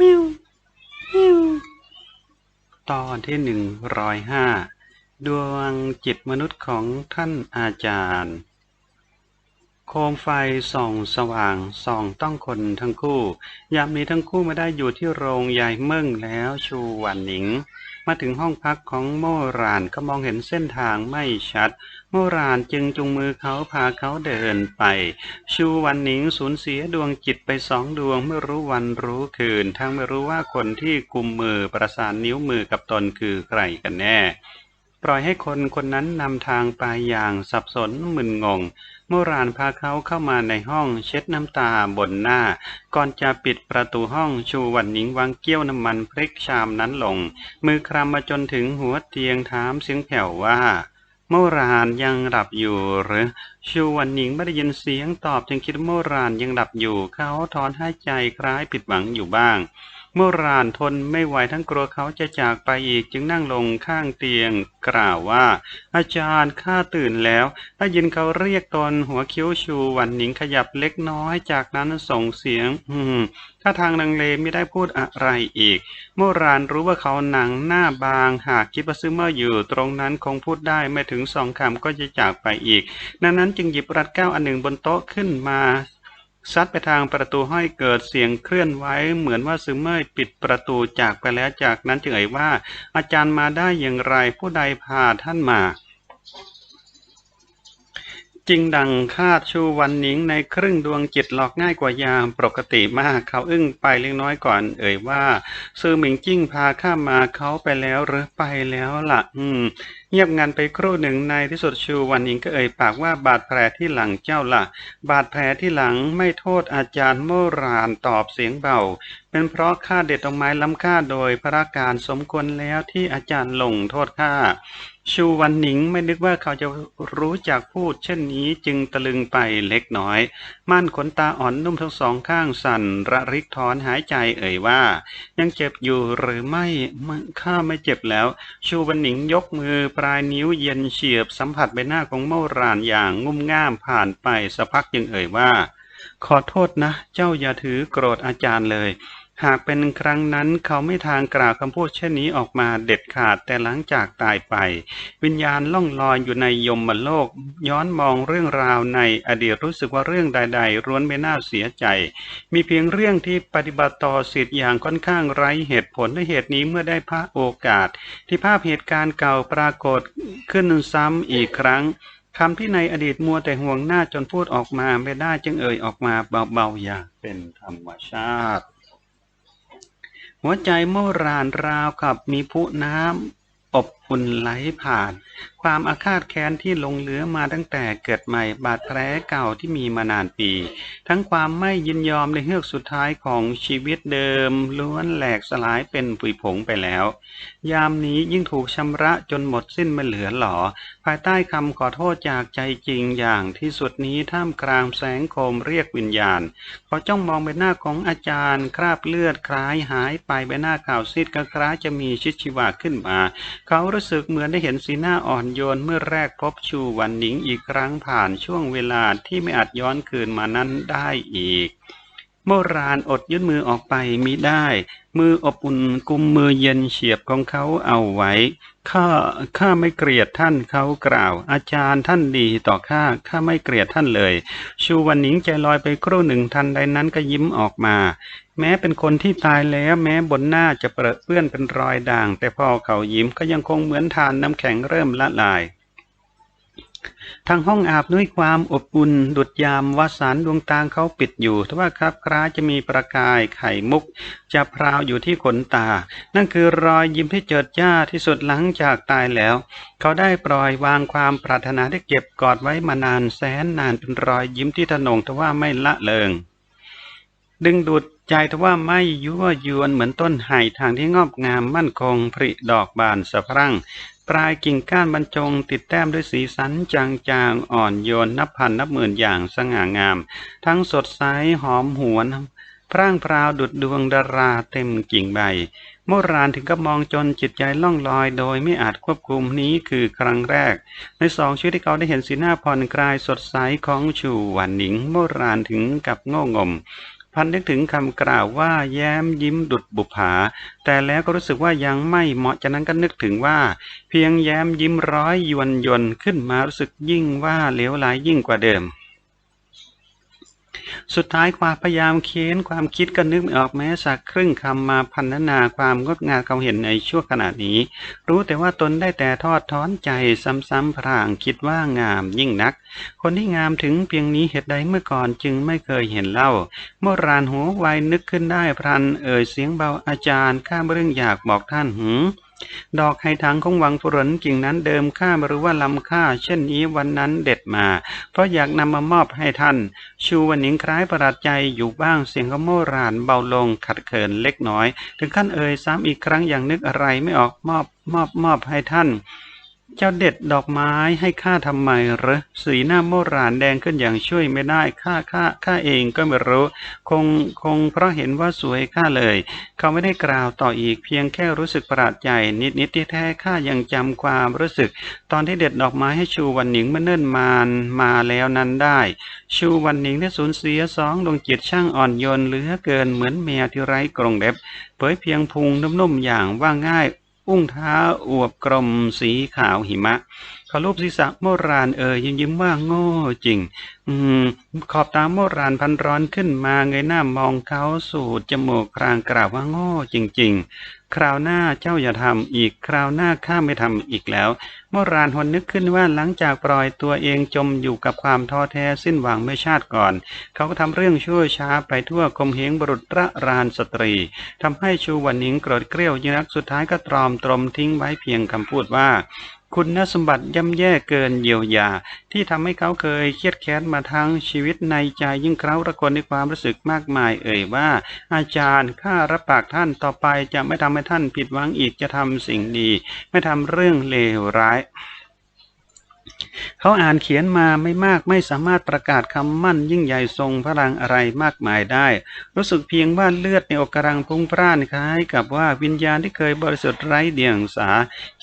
มิวมิวตอนที่หนึ่งร้อยห้าดวงจิตมนุษย์ของท่านอาจารย์ โคมไฟส่องสว่างส่องต้องคนทั้งคู่ ยามนี้ทั้งคู่ไม่ได้อยู่ที่โรงยายเมิ่งแล้วชูหวันหนิง มาถึงห้องพักของโมรานก็มองเห็นเส้นทางไม่ชัด โมรานจึงจุงมือเขาพาเขาเดินไป ชูวันหนิงสูญเสียดวงจิตไปสองดวงไม่รู้วันรู้คืน ทั้งไม่รู้ว่าคนที่กุมมือประสานนิ้วมือกับตนคือใครกันแน่ ปล่อยให้คนคนนั้นนำทางไปอย่างสับสนมึนงงโมรานพาเขาเข้ามาในห้องเช็ดน้ำตาบนหน้า ก่อนจะปิดประตูห้องชูวันหนิงวางเกี้ยวน้ำมันพริกชามนั้นลง มือคลำมาจนถึงหัวเตียงถามเสียงแผ่วว่าโมรานยังหลับอยู่หรือชูวันหนิงไม่ได้ยินเสียงตอบจึงคิดว่าโมรานยังหลับอยู่เขาถอนหายใจคล้ายผิดหวังอยู่บ้าง โมรานทนไม่ไหวทั้งกลัวเขาจะจากไปอีกจึงนั่งลงข้างเตียง กล่าวว่า อาจารย์ข้าตื่นแล้วได้ยินเขาเรียกตนหัวคิ้วชูหวันหนิงขยับเล็กน้อยจากนั้นส่งเสียง อืมถ้าทางนังเลไม่ได้พูดอะไรอีกโมรานรู้ว่าเขาหนังหน้าบางหากคิดว่าซึมเมอร์อยู่ตรงนั้นคงพูดได้ไม่ถึงสองคำก็จะจากไปอีกดังนั้นจึงหยิบรัดแก้วอันหนึ่งบนโต๊ะขึ้นมา ซัดไปทางประตูห้อยเกิดเสียงเคลื่อนไหวเหมือนว่าซึมเมยปิดประตูจากไปแล้วจากนั้นจึงเอ่ยว่า อาจารย์มาได้อย่างไรผู้ใดพาท่านมา จริงดังคาดชูวันหนิงในครึ่งดวงจิตหลอกง่ายกว่ายามปกติมากเขาอึ้งไปเล็กน้อยก่อน เอ่ยว่าซื้อหมิงจิ้งพาข้ามาเขาไปแล้วหรือไปแล้วล่ะ อืม เงียบงันไปครู่หนึ่งในที่สุดชูวันหญิงก็เอ่ยปากว่าบาดแผลที่หลังเจ้าล่ะ บาดแผลที่หลังไม่โทษอาจารย์โมรานตอบเสียงเบาเป็นเพราะข้าเด็ดดอกไม้ล้ำค่าโดยพระการสมควรแล้วที่อาจารย์ลงโทษข้า ชูวันหนิงไม่นึกว่าเขาจะรู้จักพูด เช่นนี้จึงตะลึงไปเล็กน้อย ม่านขนตาอ่อนนุ่มทั้งสองข้างสั่น ระริกถอนหายใจเอ่ยว่า ยังเจ็บอยู่หรือไม่ข้าไม่เจ็บแล้ว ชูวันหนิงยกมือปลายนิ้วเย็นเฉียบสัมผัสใบหน้าของเมารานอย่างงุ่มง่ามผ่านไปสักพักจึงเอ่ยว่า ขอโทษนะ เจ้าอย่าถือโกรธอาจารย์เลย หากเป็นครั้งนั้นเขาไม่ทางกล่าวคำพูดเช่นนี้ออกมาเด็ดขาดแต่หลังจากตายไป วิญญาณล่องลอยอยู่ในยมโลก ย้อนมองเรื่องราวในอดีตรู้สึกว่าเรื่องใดๆร้วนไม่น่าเสียใจ มีเพียงเรื่องที่ปฏิบัติต่อสิทธิ์อย่างค่อนข้างไร้เหตุผลและเหตุนี้เมื่อได้พระโอกาส ที่ภาพเหตุการณ์เก่าปรากฏขึ้นซ้ำอีกครั้งคำที่ในอดีตมัวแต่ห่วงหน้าจนพูดออกมาไม่ได้จึงเอ่ยออกมาเบาๆอย่างเป็นธรรมชาติ หัวใจเมื่อรานราวกับมีพุน้ำอบ อุ่นไหลผ่าน ความอาฆาตแค้นที่ลงเหลือมาตั้งแต่เกิดใหม่บาดแผลเก่าที่มีมานานปี ทั้งความไม่ยินยอมในเฮือกสุดท้ายของชีวิตเดิม ล้วนแหลกสลายเป็นผุยผงไปแล้ว ยามนี้ยิ่งถูกชำระจนหมดสิ้นไม่เหลือหลอ ภายใต้คำขอโทษจากใจจริงอย่างที่สุดนี้ท่ามกลางแสงโคมเรียกวิญญาณเขาจ้องมองใบหน้าของอาจารย์ คราบเลือดคล้ายหายไปใบหน้าขาวซีดก็คล้ายจะมีชิดชีวาขึ้นมา เขารู้สึกเหมือนได้เห็นสีหน้าอ่อนโยนเมื่อแรกพบชูวันหนิงอีกครั้งผ่านช่วงเวลาที่ไม่อาจย้อนคืนมานั้นได้อีก โมรานอดยื่นมือออกไปมิได้ มืออบอุ่นกุมมือเย็นเฉียบของเขาเอาไว้ ข้าข้าไม่เกลียดท่านเขากล่าว อาจารย์ท่านดีต่อข้าข้าไม่เกลียดท่านเลย ชูวันหนิงใจลอยไปครู่หนึ่งทันใดนั้นก็ยิ้มออกมา แม้เป็นคนที่ตายแล้วแม้บนหน้าจะเปรอะเปื้อนเป็นรอยด่าง แต่พอเขายิ้มก็ยังคงเหมือนทานน้ำแข็งเริ่มละลายทางห้องอาบด้วยความอบอุ่นดุดยามวสานดวงตาเขาปิดอยู่ทว่าครับคล้าจะมีประกายไข่มุก จะพราวอยู่ที่ขนตา นั่นคือรอยยิ้มที่เจิดจ้าที่สุดหลังจากตายแล้ว เขาได้ปล่อยวางความปรารถนาที่เก็บกอดไว้มานานแสนนานเป็นรอยยิ้มที่ทนงทว่าไม่ละเลงดึงดูด ใจทว่าไม่ยั่วยวนเหมือนต้นไห่ทางที่งอบงามมั่นคงผริดอกบานสะพรั่ง ปลายกิ่งก้านบรรจงติดแต้มด้วยสีสันจางๆ อ่อนโยนนับพันนับหมื่นอย่างสง่างาม ทั้งสดใสหอมหวนพร่างพราวดุดดวงดาราเต็มกิ่งใบโมรานถึงกับมองจนจิตใจล่องลอยโดยไม่อาจควบคุมนี้คือครั้งแรก ในสองชีวิตที่เขาได้เห็นสีหน้าผ่อนคลายสดใสของชูหวันหนิง โมรานถึงกับโง่งม พันนึกถึงคำกล่าวว่าแย้มยิ้มดุดบุผา แต่แล้วก็รู้สึกว่ายังไม่เหมาะจากนั้นก็นึกถึงว่า เพียงแย้มยิ้มร้อยยวนยนขึ้นมารู้สึกยิ่งว่าเหลวไหลยิ่งกว่าเดิม สุดท้ายความพยายามเค้นความคิดก็นึกไม่ออกแม้สักครึ่งคำมาพันนาความงดงามเขาเห็นในชั่วขณะนี้ รู้แต่ว่าตนได้แต่ทอดท้อนใจซ้ำๆพรางคิดว่างามยิ่งนัก คนที่งามถึงเพียงนี้เหตุใดเมื่อก่อนจึงไม่เคยเห็นเล่า เมื่อรานหัวไวนึกขึ้นได้พรันเอ่ยเสียงเบาอาจารย์ข้าเรื่องอยากบอกท่านหืม ดอกไหทังของวังฝรนกิ่งนั้นเดิมข้าไม่รู้ว่าลำค่าเช่นนี้วันนั้นเด็ดมา เพราะอยากนำมามอบให้ท่าน ชูวันหนิงคล้ายประหลาดใจอยู่บ้างเสียงขโมรานเบาลงขัดเขินเล็กน้อย ถึงขั้นเอ่ยซ้ำอีกครั้งอย่างนึกอะไรไม่ออกมอบมอบมอบให้ท่าน เจ้าเด็ดดอกไม้ให้ข้าทำไมเหรอสีหน้าโมรานแดงขึ้นอย่างช่วยไม่ได้ข้าข้าข้าเองก็ไม่รู้ คงคงเพราะเห็นว่าสวยข้าเลย เขาไม่ได้กล่าวต่ออีกเพียงแค่รู้สึกประหลาดใจนิดนิดที่แท้ข้ายังจำความรู้สึก ตอนที่เด็ดดอกไม้ให้ชูวันหนิงเมื่อเนิ่นมานมาแล้วนั้นได้ ชูวันหนิงได้สูญเสียสองดวงจิตช่างอ่อนโยนเหลือเกินเหมือนแมวที่ไร้กรงเล็บเผยเพียงพุงนุ่มๆอย่างว่าง่าย อุ้งเท้าอวบกลมสีขาวหิมะเขาลูบศีรษะโมรานเอ่ยยิ้มยิ้มว่าโง่จริง อืม ขอบตาโมรานพันร้อนขึ้นมาเงยหน้ามองเขาสูดจมูกครางกล่าวว่าโง่จริง คราวหน้าเจ้าอย่าทำอีกคราวหน้าข้าไม่ทำอีกแล้ว เมื่อรานหนนึกขึ้นว่าหลังจากปล่อยตัวเองจมอยู่กับความท้อแท้สิ้นหวังเมื่อชาติก่อน เขาก็ทำเรื่องชั่วช้าไปทั่วคมเหงบรุษระรานสตรีทำให้ชูวันนิงโกรธเกรี้ยวยิ่งนักสุดท้ายก็ตรอมตรมทิ้งไว้เพียงคำพูดว่า คุณสมบัติย่ำแย่เกินเยียวยา ที่ทำให้เขาเคยเครียดแค้นมาทั้งชีวิตในใจยิ่งเคร้าระคนในความรู้สึกมากมายเอ่ยว่า อาจารย์ข้ารับปากท่านต่อไปจะไม่ทำให้ท่านผิดหวังอีกจะทำสิ่งดี ไม่ทำเรื่องเลวร้าย เขาอ่านเขียนมาไม่มากไม่สามารถประกาศคำมั่นยิ่งใหญ่ทรงพลังอะไรมากมายได้ รู้สึกเพียงว่าเลือดในอกกำลังพุ่งพร่านคล้ายกับว่าวิญญาณที่เคยบริสุทธิ์ไร้เดียงสา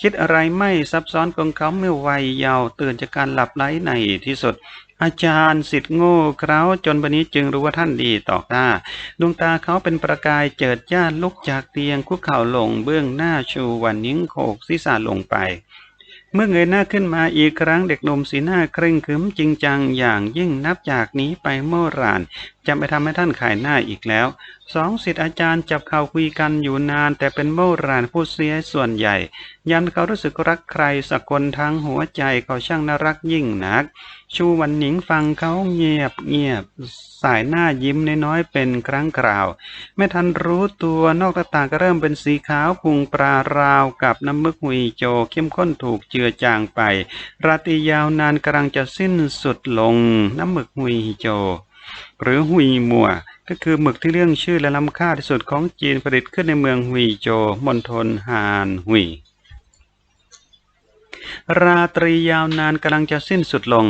คิดอะไรไม่ซับซ้อนของเขาเมื่อวัยเยาว์ตื่นจากการหลับไหลในที่สุดอาจารย์สิทธิ์โง่เขลาจนวันนี้จึงรู้ว่าท่านดีต่อหน้า ดวงตาเขาเป็นประกายเจิดจ้าลุกจากเตียงคุกเข่าลงเบื้องหน้าชูวันนิ้งโขกศีรษะลงไป เมื่อเงยหน้าขึ้นมาอีกครั้งเด็กหนุ่มสีหน้าเคร่งขรึมจริงจังอย่างยิ่งนับจากนี้ไปโมรานจะไม่ทำให้ท่านขายหน้าอีกแล้วสองศิษย์อาจารย์จับเข่าคุยกันอยู่นานแต่เป็นโมรานผู้เสียส่วนใหญ่ ยันเขารู้สึกรักใครสักคนทั้งหัวใจเขาช่างน่ารักยิ่งนัก ชูวันหนิงฟังเขาเงียบเงียบ สายหน้ายิ้มน้อยๆเป็นครั้งคราว ไม่ทันรู้ตัวนอกหน้าต่างก็เริ่มเป็นสีขาวพุงปลาราวกับน้ำมึกหุยโจเข้มข้นถูกเจือจางไป ราตรียาวนานกำลังจะสิ้นสุดลงน้ำมึกหุยโจ หรือหุยมัว ก็คือหมึกที่เรื่องชื่อและล้ำค่าที่สุดของจีนผลิตขึ้นในเมืองหุยโจมณฑลฮานหุย ราตรียาวนานกำลังจะสิ้นสุดลง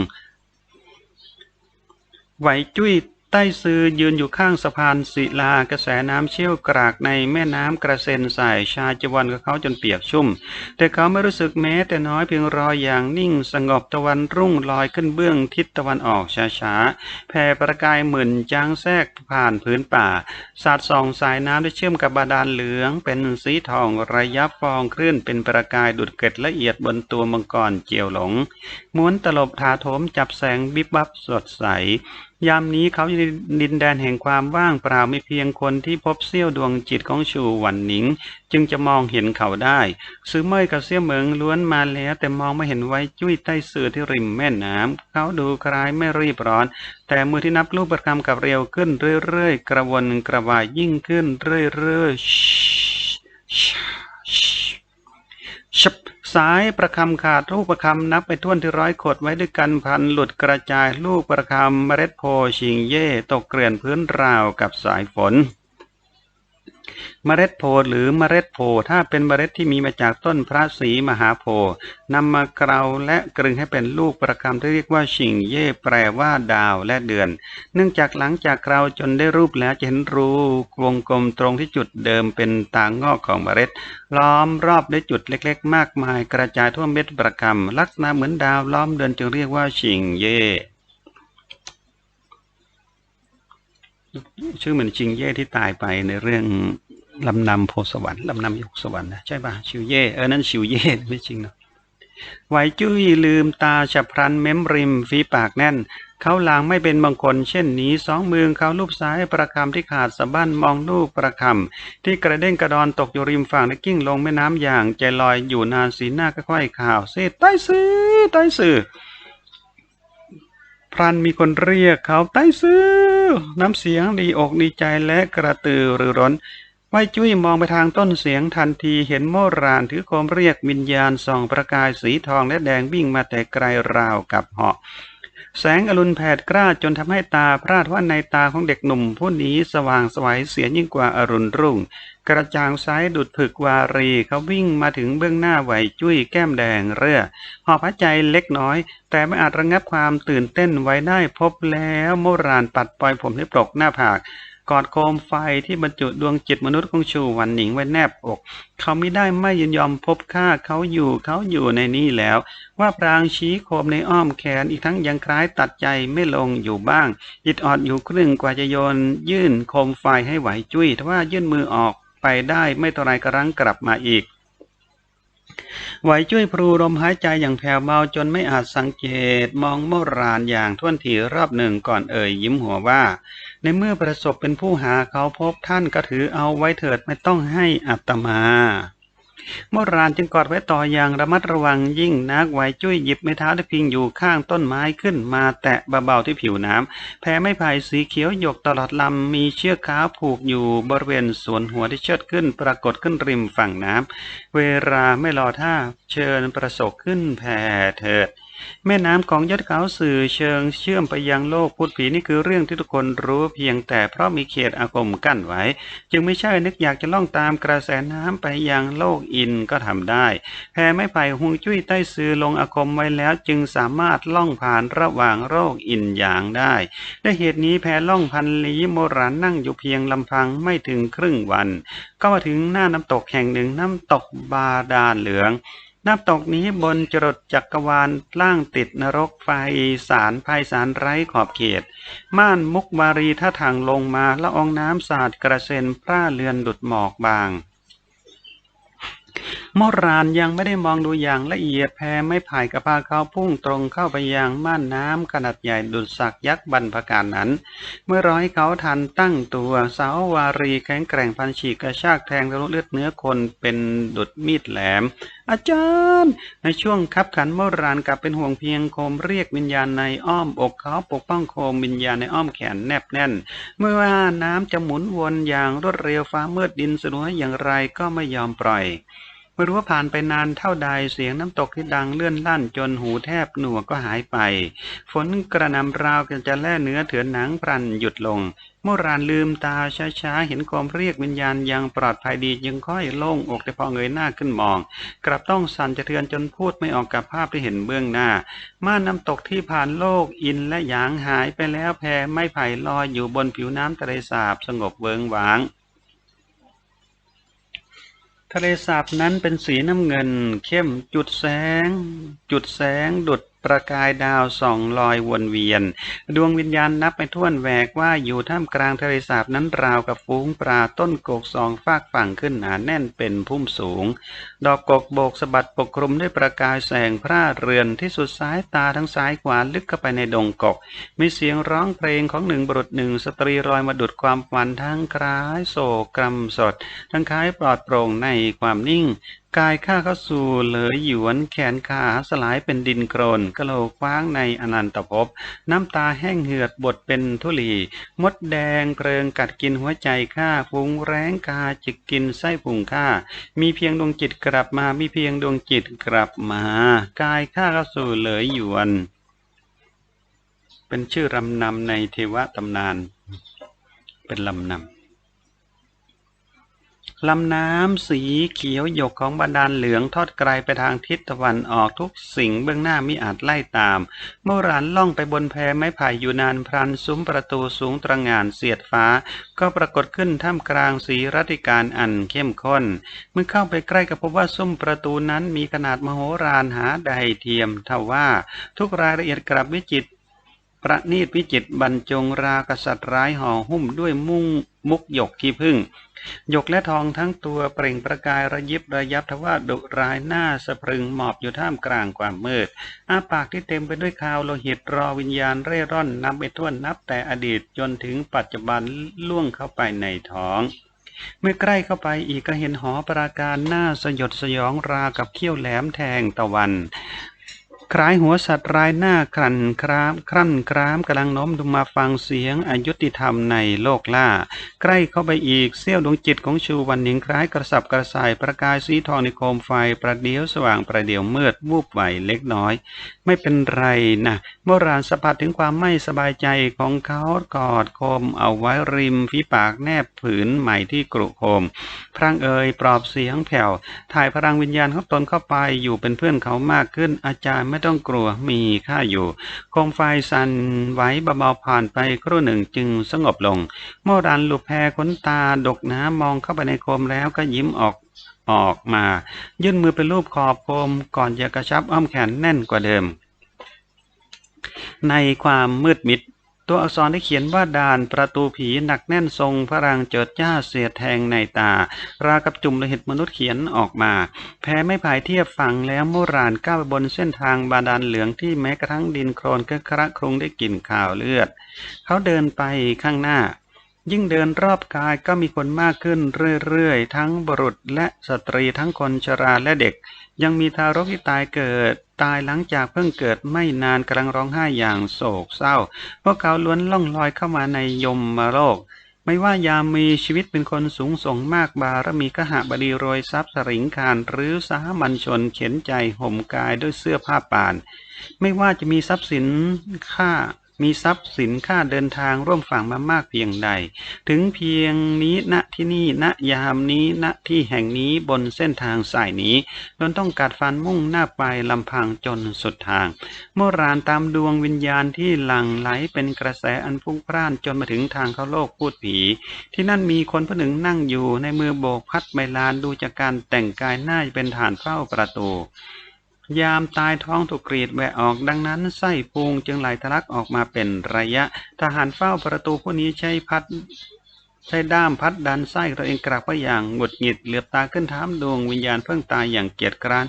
ไหวจุ้ย ต้ซือยืนอยู่ข้างสะพานศิลากระแสน้ำเชี่ยวกรากในแม่น้ำกระเซ็นใส่ชายจวันกับเขาจนเปียกชุ่ม แต่เขาไม่รู้สึกแม้แต่น้อยเพียงรอยอย่างนิ่งสงบตะวันรุ่งลอยขึ้นเบื้องทิศตะวันออกช้าๆแผ่ประกายหมื่นจางแทรกผ่านพื้นป่า สาดส่องสายน้ำได้เชื่อมกับบาดาลเหลือง เป็นสีทองระยับฟองคลื่นเป็นประกายดุดเกล็ดละเอียดบนตัวมังกรเจียวหลงม้วนตลบถาโถมจับแสงบิบบับสดใสยามนี้เขาอยู่ในดินแดนแห่งความว่างเปล่าไม่เพียงคนที่พบเสี้ยวดวงจิตของชูหวันหนิง จึงจะมองเห็นเขาได้ ซื้อเมยกับเสี้ยเหมิงล้วนมาแล้ว แต่มองไม่เห็นไว้จุ้ยใต้สื่อที่ริมแม่น้ำเขาดูคล้ายไม่รีบร้อน แต่มือที่นับลูกประคำกับเร็วขึ้นเรื่อยๆ กระวนกระวายยิ่งขึ้นเรื่อยๆชับ สายประคำขาดลูกประคำนับไปท่วนที่ร้อยขดไว้ด้วยกันพันหลุดกระจายลูกประคำเมล็ดโพชิงเย่ตกเกลื่อนพื้นราวกับสายฝน เมล็ดโพหรือเมล็ดโพถ้าเป็นเมล็ดที่มีมาจากต้นพระศรีมหาโพนำมาเกลาและกรึงให้เป็นลูกประคำที่เรียกว่าชิงเย่แปลว่าดาวและเดือน เนื่องจากหลังจากเกลาจนได้รูปแล้วจะเห็นรูวงกลมตรงที่จุดเดิมเป็นตางอกของเมล็ด ล้อมรอบด้วยจุดเล็ก ๆ มากมายกระจายทั่วเม็ดประคำลักษณะเหมือนดาวล้อมเดือนจึงเรียกว่าชิงเย่ชื่อเหมือนชิงเย่ที่ตายไปในเรื่อง ลำนำโพสวรรค์ลำนำยกสวรรค์นะใช่ป่ะชิวเย่เออนั่นชิวเย่ไม่จริงเนาะไหวจุ้ยลืมตาฉับพลันเม้มริมฝีปากแน่นเขาลางไม่เป็นบางคนเช่นนี้สองมือเขาลูบซ้ายประคำที่ขาดสะบั้นมองลูกประคำที่กระเด้งกระดอนตกอยู่ริมฝั่งและกิ้งลงแม่น้ำอย่างใจลอยอยู่นานสีหน้าค่อยๆข่าวเศษใต้ซื้อใต้ซื้อพรันมีคนเรียกเขาใต้ซื้อ น้ำเสียงดีอกดีใจและกระตือรือร้น ไว้จุ้ยมองไปทางต้นเสียงทันทีเห็นโมรานถือโคมเรียกวิญญาณส่องประกายสีทองและแดงวิ่งมาแต่ไกลราวกับเหาะ แสงอรุณแผดกล้าจนทำให้ตาพลาดว่าในตาของเด็กหนุ่มผู้นี้สว่างสวัยเสียยิ่งกว่าอรุณรุ่ง กระจ่างซ้ายดุดผึกวารีเขาวิ่งมาถึงเบื้องหน้าไหวจุ้ยแก้มแดงเรื่อหอบหายใจเล็กน้อย แต่ไม่อาจระงับความตื่นเต้นไว้ได้พบแล้วโมรานปัดปล่อยผมที่ปลกหน้าผาก กอดโคมไฟที่บรรจุดวงจิตมนุษย์ของชูวันหนิงไว้แนบอก เขาไม่ได้ไม่ยินยอมพบค่าเขาอยู่เขาอยู่ในนี้แล้ว ว่าพรางชี้โคมในอ้อมแขนอีกทั้งยังคล้ายตัดใจไม่ลงอยู่บ้าง อิดออดอยู่ครึ่งกว่าจะโยน ยื่นโคมไฟให้ไหวจุ้ยแต่ว่ายื่นมือออกไปได้ไม่ต่อไรกระรั้งกลับมาอีกไหวจุ้ยพรูลมหายใจอย่างแผ่วเบาจนไม่อาจสังเกต มองโมรานอย่างท่วนทีรอบหนึ่งก่อนเอ่ยยิ้มหัวว่า ในเมื่อประสบเป็นผู้หาเขาพบท่านก็ถือเอาไว้เถิดไม่ต้องให้อัตมาโมรานจึงกอดไว้ต่ออย่างระมัดระวังยิ่งนักไหวจุ้ยหยิบไม้เท้าที่พิงอยู่ข้างต้นไม้ขึ้นมาแตะเบาๆที่ผิวน้ำแผ่ไม้ไผ่สีเขียวหยกตลอดลำมีเชือกขาวผูกอยู่บริเวณส่วนหัวที่เชิดขึ้นปรากฏขึ้นริมฝั่งน้ำเวลาไม่รอท่าเชิญประสบขึ้นแผ่เถิด แม่น้ำของยอดเขาสื่อเชิงเชื่อมไปยังโลกพูดผีนี่คือเรื่องที่ทุกคนรู้เพียงแต่เพราะมีเขตอาคมกั้นไว้ จึงไม่ใช่นึกอยากจะล่องตามกระแสน้ำไปยังโลกอินก็ทำได้ แพไม้ไผ่หวงจุ้ยใต้ซื้อลงอาคมไว้แล้วจึงสามารถล่องผ่านระหว่างโลกอินอย่างได้ด้วยเหตุนี้แพล่องพันลีโมราณนั่งอยู่เพียงลำพังไม่ถึงครึ่งวัน ก็มาถึงหน้าน้ำตกแห่งหนึ่งน้ำตกบาดาลเหลือง น้ำตกนี้บนจรดจักรวาลล่างติดนรกไฟสารภัยสารไร้ขอบเขต ม่านมุกวารีท่าทางลงมาละอองน้ำสาดกระเซ็นพร่าเลือนดุดหมอกบาง โมรานยังไม่ได้มองดูอย่างละเอียดแพไม่ผ่ายกระพาเขาพุ่งตรงเข้าไปยังม่านน้ำขนาดใหญ่ดุดสักยักษ์บรรพการนั้น เมื่อร้อยเขาทันตั้งตัวสาววารีแข็งแกร่งพันฉีกกระชากแทงทะลุเลือดเนื้อคนเป็นดุดมีดแหลม อาจารย์ ในช่วงคับขันโมรานกลับเป็นห่วงเพียงโคมเรียกวิญญาณในอ้อมอกเขาปกป้องโคมวิญญาณในอ้อมแขนแนบแน่น เมื่อว่าน้ำจะหมุนวนอย่างรวดเร็วฟ้ามืดดินสลัวอย่างไรก็ไม่ยอมปล่อย ไม่รู้ว่าผ่านไปนานเท่าใดเสียงน้ำตกที่ดังเลื่อนลั่นจนหูแทบหนวกก็หายไป ฝนกระหนำราวกันจะแล่เนื้อเถือนหนังพรันหยุดลงโมรานลืมตาช้าๆ เห็นโคมเรียกวิญญาณยังปลอดภัยดีจึงค่อยโล่งอกแต่พอเงยหน้าขึ้นมอง กลับต้องสั่นจะเทือนจนพูดไม่ออกกับภาพที่เห็นเบื้องหน้า ม่านน้ำตกที่ผ่านโลกอินและหยางหายไปแล้วแพไม่ไผ่ลอยอยู่บนผิวน้ำทะเลสาบสงบเวิงหวาง ทะเลสาบนั้นเป็นสีน้ำเงิน เข้มจุดแสง จุดแสงดุด ประกายดาวส่องลอยวนเวียน ดวงวิญญาณนับไม่ถ้วนแหวกว่าอยู่ท่ามกลางทะเลสาบนั้นราวกับฝูงปลาต้นโกกสองฟากฝั่งขึ้นหนาแน่นเป็นพุ่มสูง ดอกกกโบกสะบัดปกคลุมด้วยประกายแสงพร่าเรือนที่สุดซ้ายตาทั้งซ้ายขวาลึกเข้าไปในดงกก มีเสียงร้องเพลงของหนึ่งบุรุษหนึ่งสตรีลอยมาดุดความฝันทั้งคล้ายโศกกรำสด ทั้งคล้ายปลอดโปร่งในความนิ่ง กายข้าเข้าสู่เหลยหยวนแขนขาสลายเป็นดินโครนกะโหลกว้างในอนันตภพ น้ำตาแห้งเหือดบดเป็นทุลี มดแดงเพลิงกัดกินหัวใจข้าฟุ้งแรงกาจิกกินไส้พุงข้า มีเพียงดวงจิตกลับมา มีเพียงดวงจิตกลับมา กายข้าเข้าสู่เหลยหยวน เป็นชื่อรำนำในเทวตำนาน เป็นลำนำ ลำน้ำสีเขียวหยกของบาดาลเหลืองทอดไกลไปทางทิศตะวันออกทุกสิ่งเบื้องหน้ามิอาจไล่ตาม เมื่อรานล่องไปบนแพไม้ไผ่อยู่นานพรันซุ้มประตูสูงตระงานเสียดฟ้า ก็ปรากฏขึ้นท่ามกลางสีรัติการอันเข้มข้น เมื่อเข้าไปใกล้ก็พบว่าซุ้มประตูนั้นมีขนาดมโหฬารหาใดเทียมทว่าทุกรายละเอียดกลับวิจิต ประณีตวิจิตบรรจงรากษัตริย์ร้ายห่อหุ้มด้วยมุ่งมุกหยกขี้ผึ้งหยกและทองทั้งตัวเปล่งประกายระยิบระยับทว่าดุร้ายหน้าสะพรึงหมอบอยู่ท่ามกลางความมืดอาปากที่เต็มไปด้วยข่าวโลหิตรอวิญญาณเร่ร่อนนับไปทั่วนับแต่อดีตจนถึงปัจจุบันล่วงเข้าไปในท้องเมื่อใกล้เข้าไปอีกก็เห็นหอปราการหน้าสยดสยองรากับเขี้ยวแหลมแทงตะวัน คล้ายหัวสัตว์ร้ายหน้าครันครามครั่นครามกำลังโน้มลงมาฟังเสียงอายุติธรรมในโลกล่า ใกล้เข้าไปอีกเสี้ยวดวงจิตของชูวันหนิงคล้ายกระสับกระส่ายประกายสีทองในโคมไฟประเดียวสว่างประเดียวมืดวูบไหวเล็กน้อย ไม่เป็นไรนะโบราณสัมผัสถึงความไม่สบายใจของเขากอดคมเอาไว้ริมฝีปากแนบผืนใหม่ที่กรุโคม พรางเอ่ยปลอบเสียงแผ่ว ถ่ายพลังวิญญาณของตนเข้าไปอยู่เป็นเพื่อนเขามากขึ้น อาจารย์ไม่ต้องกลัวมีข้าอยู่โคมไฟสั่นไหวเบาๆผ่านไปครู่หนึ่งจึงสงบลงโมรันหลุบแพรขนตาดกน้ำมองเข้าไปในโคมแล้วก็ยิ้มออก ออกมา ยื่นมือไปรูปขอบโคมก่อนจะกระชับอ้อมแขนแน่นกว่าเดิม ในความมืดมิด ตัวอักษรได้เขียนว่าด่านประตูผีหนักแน่นทรงพลังเจิดจ้าเสียดแทงในตา รากับจุ่มโลหิตมนุษย์เขียนออกมา แพ้ไม่ผายเทียบฝั่งแล้วโมรานก้าวไปบนเส้นทางบาดาลเหลืองที่แม้กระทั่งดินโครนก็คระครุงได้กลิ่นข่าวเลือด เขาเดินไปข้างหน้า ยิ่งเดินรอบกายก็มีคนมากขึ้นเรื่อยๆ ทั้งบุรุษและสตรีทั้งคนชราและเด็ก ยังมีทารกที่ตายเกิด ตายหลังจากเพิ่งเกิดไม่นานกำลังร้องไห้อย่างโศกเศร้า พวกเขาล้วนล่องลอยเข้ามาในยมมโลก ไม่ว่ายามมีชีวิตเป็นคนสูงส่งมากบารมีกหบดีโรยทรัพย์สริงคารหรือสามัญชนเข็นใจห่มกายด้วยเสื้อผ้าป่าน ไม่ว่าจะมีทรัพย์สินค่า มีทรัพย์สินค่าเดินทางร่วมฝั่งมามากเพียงใด ถึงเพียงนี้ณที่นี่ณยามนี้ณที่แห่งนี้บนเส้นทางสายนี้จนต้องกัดฟันมุ่งหน้าไปลำพังจนสุดทางโมรานตามดวงวิญญาณที่หลั่งไหลเป็นกระแสอันพุ่งพร่านจนมาถึงทางเข้าโลกพูดผี ที่นั่นมีคนผู้หนึ่งนั่งอยู่ในมือโบกพัดใบลานดูจากการแต่งกายหน้าจะเป็นฐานเฝ้าประตู ยามตายท้องถูกกรีดแหวะออกดังนั้นไส้พุงจึงไหลทะลักออกมาเป็นระยะ ทหารเฝ้าประตูผู้นี้ใช้พัดใช้ด้ามพัดดันไส้ตัวเองกลับไปอย่างหงุดหงิดเหลือบตาขึ้นถามดวงวิญญาณเพิ่งตายอย่างเกียจคร้าน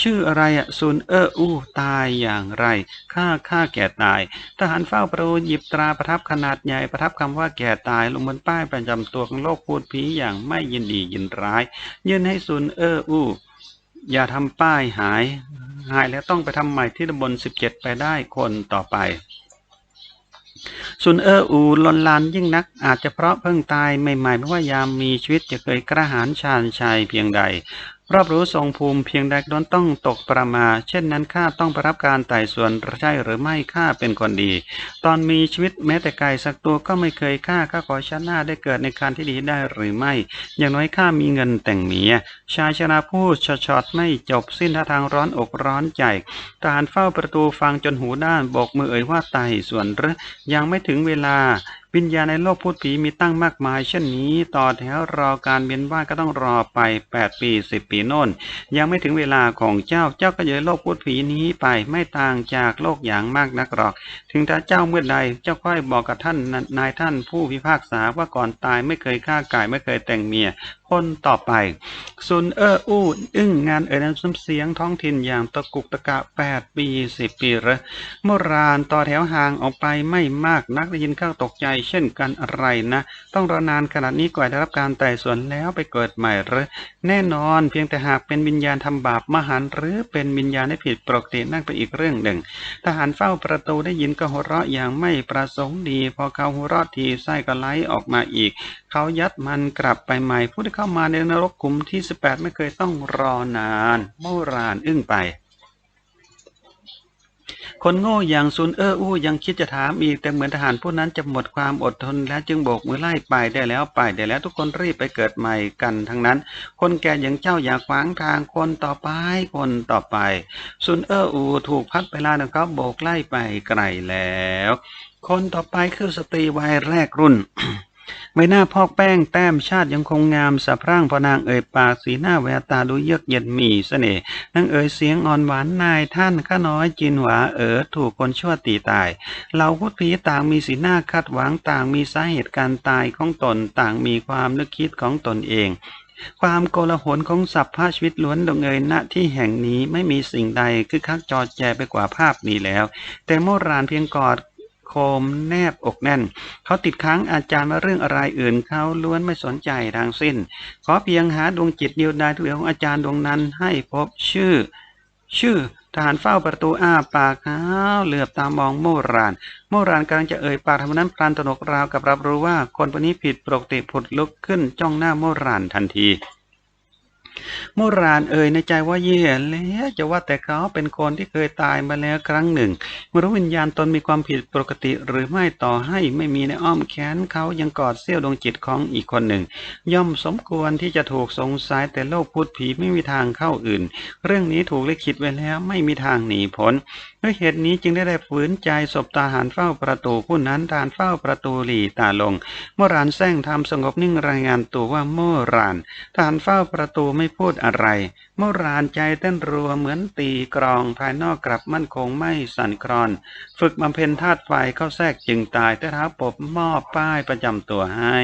ชื่ออะไรอะซุนเอออู้ตายอย่างไรข้าข้าแก่ตาย ทหารเฝ้าประตูหยิบตราประทับขนาดใหญ่ประทับคำว่าแก่ตายลงบนป้ายประจำตัวของโลกพูดผีอย่างไม่ยินดียินร้าย ยื่นให้ซุนเอออู้ อย่าทำป้ายหาย หายแล้วต้องไปทำใหม่ที่ตำบลสิบเจ็ดไปได้คนต่อไปซุนเอออูลนลานยิ่งนัก อาจจะเพราะเพิ่งตายใหม่ๆไม่ว่ายามมีชีวิตจะเคยกระหารชาญชัยเพียงใด รอบรู้ทรงภูมิเพียงใดล้นต้องตกประมา เช่นนั้นข้าต้องไปรับการไต่สวนใช่หรือไม่ข้าเป็นคนดี ตอนมีชีวิตแม้แต่ไก่สักตัวก็ไม่เคยฆ่าข้าขอชาติหน้าได้เกิดในการที่ดีได้หรือไม่ อย่างน้อยข้ามีเงินแต่งเมีย ชายชราพูดชอดไม่จบสิ้นท่าทางร้อนอกร้อนใจทหารเฝ้าประตูฟังจนหูด้านโบกมือเอ่ยว่าไต่สวนหรือยังไม่ถึงเวลา วิญญาณในโลกพูดผีมีตั้งมากมาย เช่นนี้ ต่อแถวรอการเวียนว่ายก็ต้องรอไป 8 ปี10ปีโน่น ยังไม่ถึงเวลาของเจ้าเจ้าก็เยโลกพูดผีนี้ไปไม่ต่างจากโลกอย่างมากนักหรอก ถึงถ้าเจ้าเมื่อใดเจ้าค่อยบอกกับท่านนายท่านผู้พิพากษาว่าก่อนตายไม่เคยฆ่าไก่ไม่เคยแต่งเมีย คนต่อไป ซุนเอออู้อึ้งงานเอ่ยน้ำเสียงท้องถิ่นอย่างตะกุกตะกะ8ปี10ปีเหรอโมรานต่อแถวห่างออกไปไม่มากนักได้ยินข้าวตกใจเช่นกันอะไรนะ ต้องรอนานขนาดนี้กว่าได้รับการไต่สวนแล้วไปเกิดใหม่หรือแน่นอนเพียงแต่หากเป็นวิญญาณทำบาปมหันหรือเป็นวิญญาณที่ผิดปกตินั่นเป็นอีกเรื่องหนึ่ง ทหารเฝ้าประตูได้ยินก็หัวเราะอย่างไม่ประสงค์ดี พอเขาหัวเราะทีไส้ก็ไหลออกมาอีก เขายัดมันกลับไปใหม่ผู้ที่เข้าามาในนรกกลุ่มที่18ไม่เคยต้องรอนานโมรานอึ้งไป คนโง่อย่างซุนเอออู้ยังคิดจะถามอีกแต่เหมือนทหารผู้นั้นจะหมดความอดทนแล้วจึงโบกมือไล่ไปได้แล้วไปได้แล้วทุกคนรีบไปเกิดใหม่กันทั้งนั้น คนแก่อย่างเจ้าอย่าขวางทางคนต่อไปคนต่อไปซุนเอออูถูกพัดไปลาของเขาโบกไล่ไปไกลแล้ว คนต่อไปคือสตรีวัยแรกรุ่น ใบหน้าพอกแป้งแต้มชาติยังคงงามสะพรั่งพอนางเอ่ยปากสีหน้าแววตาดูเยือกเย็นมีเสน่ห์นางเอ่ยเสียงอ่อนหวานนายท่านข้าน้อยจินหวาเอ๋อถูกคนชั่วตีตายเหล่าพุทธผีต่างมีสีหน้าคาดหวังต่างมีสาเหตุการตายของตนต่างมีความนึกคิดของตนเองความโกลาหลของสัพพะชีวิตล้วนดงเอยณที่แห่งนี้ไม่มีสิ่งใดคือคักจอดแจไปกว่าภาพนี้แล้ว แต่โมรานเพียงกอด คมแนบอกแน่น เขาติดค้างอาจารย์มาเรื่องอะไรอื่นเขาล้วนไม่สนใจทางสิ้น ขอเพียงหาดวงจิตเดียวดายทุกเดียวของอาจารย์ดวงนั้นให้พบชื่อ ชื่อทหารเฝ้าประตูอ้าปากอ้าวเหลือบตามองโมราน โมรานกำลังจะเอ่ยปากทำนั้นพลันตนกราวกับรับรู้ว่าคนคนนี้ผิดปกติผุดลุกขึ้นจ้องหน้าโมรานทันที โมรานเอ่ยในใจว่าเย่แล้วจะว่าแต่เขาเป็นคนที่เคยตายมาแล้วครั้งหนึ่งเมื่อรู้วิญญาณตนมีความผิดปกติหรือไม่ต่อให้ไม่มีในอ้อมแขนเขายังกอดเสี้ยวดวงจิตของอีกคนหนึ่ง ย่อมสมควรที่จะถูกสงสัยแต่โลกพูดผีไม่มีทางเข้าอื่น เรื่องนี้ถูกลิขิตไว้แล้วไม่มีทางหนีพ้นด้วยเหตุนี้จึงได้ได้ฝืนใจศพทหารเฝ้าประตูผู้นั้นทหารเฝ้าประตูหลีตาลงเมื่อรานแซงทำสงบนิ่งรายงานตัวว่าเมื่อรานทหารเฝ้าประตูไม่ไม่พูดอะไร เมื่อรานใจเต้นรัวเหมือนตีกรองภายนอกกลับมั่นคงไม่สั่นคลอน ฝึกบำเพ็ญธาตุไฟเข้าแทรกจึงตายแต่เท้าปบมอบป้ายประจำตัวให้